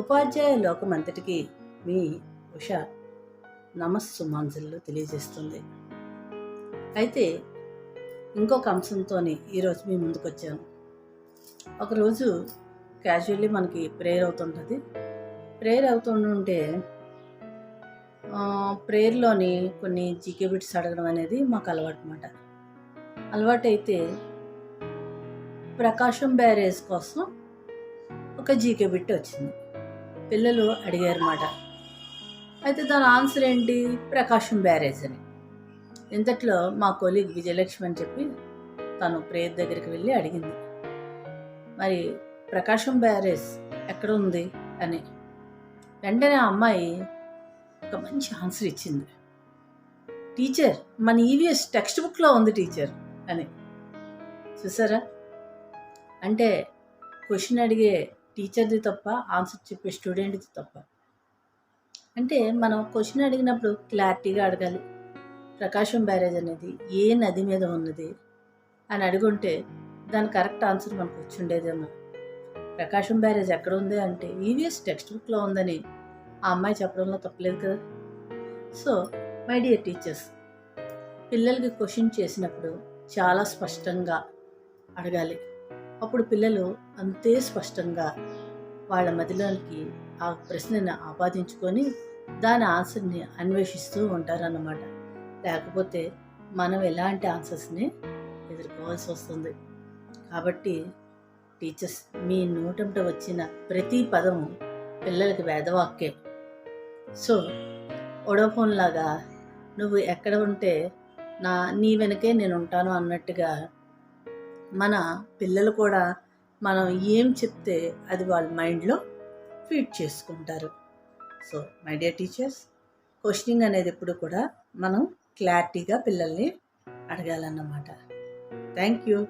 ఉపాధ్యాయ లోకమంతటికి మీ ఉష నమస్సుమాంజలు తెలియజేస్తుంది. అయితే ఇంకొక అంశంతో ఈరోజు మీ ముందుకు వచ్చాను ఒకరోజు క్యాజువల్లీ మనకి ప్రేయర్ అవుతుంటుంది. ప్రేయర్ అవుతుంటే ప్రేయర్లోని కొన్ని జీకే బిట్స్ అడగడం అనేది మాకు అలవాటు అనమాట అలవాటు అయితే ప్రకాశం బ్యారేజ్ కోసం ఒక జీకే బిట్ వచ్చింది. పిల్లలు అడిగారు అన్నమాట అయితే దాని ఆన్సర్ ఏంటి? ప్రకాశం బ్యారేజ్ అని. ఇంతట్లో మా కొలీగ్ విజయలక్ష్మి అని చెప్పి తను ప్రేయర్ దగ్గరికి వెళ్ళి అడిగింది. మరి ప్రకాశం బ్యారేజ్ ఎక్కడ ఉంది? అని. వెంటనే ఆ అమ్మాయి ఒక మంచి ఆన్సర్ ఇచ్చింది. టీచర్ మన ఈవీఎస్ టెక్స్ట్ బుక్లో ఉంది టీచర్ అని. చూసారా? అంటే క్వశ్చన్ అడిగే టీచర్ది తప్ప ఆన్సర్ చెప్పే స్టూడెంట్ది తప్ప. అంటే మనం క్వశ్చన్ అడిగినప్పుడు క్లారిటీగా అడగాలి. ప్రకాశం బ్యారేజ్ అనేది ఏ నది మీద ఉన్నది అని అడుగుంటే దాని కరెక్ట్ ఆన్సర్ మనకు వచ్చి ఉండేదేమో ప్రకాశం బ్యారేజ్ ఎక్కడ ఉంది అంటే ఈవీఎస్ టెక్స్ట్ బుక్లో ఉందని ఆ అమ్మాయి చెప్పడంలో తప్పలేదు కదా. సో మై డియర్ టీచర్స్ పిల్లలకి క్వశ్చన్ చేసినప్పుడు చాలా స్పష్టంగా అడగాలి. అప్పుడు పిల్లలు అంతే స్పష్టంగా వాళ్ళ మదిలోకి ఆ ప్రశ్నని ఆపాదించుకొని దాని ఆన్సర్ని అన్వేషిస్తూ ఉంటారన్నమాట. లేకపోతే మనం ఎలాంటి ఆన్సర్స్ని ఎదుర్కోవాల్సి వస్తుంది. కాబట్టి టీచర్స్ మీ నోటంట వచ్చిన ప్రతి పదము పిల్లలకి వేదవాక్కే సో ఒడోఫోన్ లాగా నువ్వు ఎక్కడ ఉంటే నా నీ వెనకే నేను ఉంటాను అన్నట్టుగా మన పిల్లలు కూడా మనం ఏం చెప్తే అది వాళ్ళ మైండ్లో ఫీడ్ చేసుకుంటారు. So my dear teachers questioning అనేది ఎప్పుడు కూడా మనం క్లారిటీగా పిల్లల్ని అడగాలన్నమాట. Thank you.